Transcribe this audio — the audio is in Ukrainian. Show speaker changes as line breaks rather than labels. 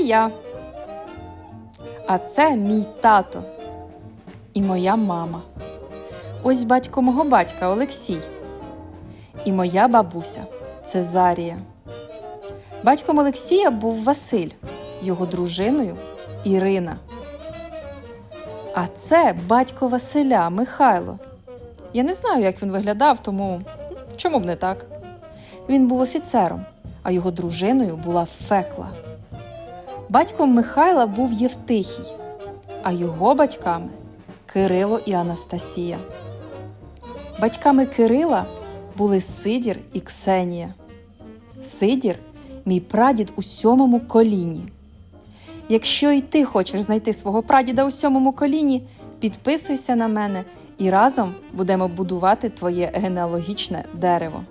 я. А це мій тато і моя мама. Ось батько мого батька Олексій. І моя бабуся Цезарія. Батьком Олексія був Василь, його дружиною Ірина. А це батько Василя Михайло. Я не знаю, як він виглядав, тому чому б не так? Він був офіцером, а його дружиною була Фекла. Батьком Михайла був Євтихій, а його батьками Кирило і Анастасія. Батьками Кирила були Сидір і Ксенія. Сидір мій прадід у сьомому коліні. Якщо і ти хочеш знайти свого прадіда у сьомому коліні, підписуйся на мене і разом будемо будувати твоє генеалогічне дерево.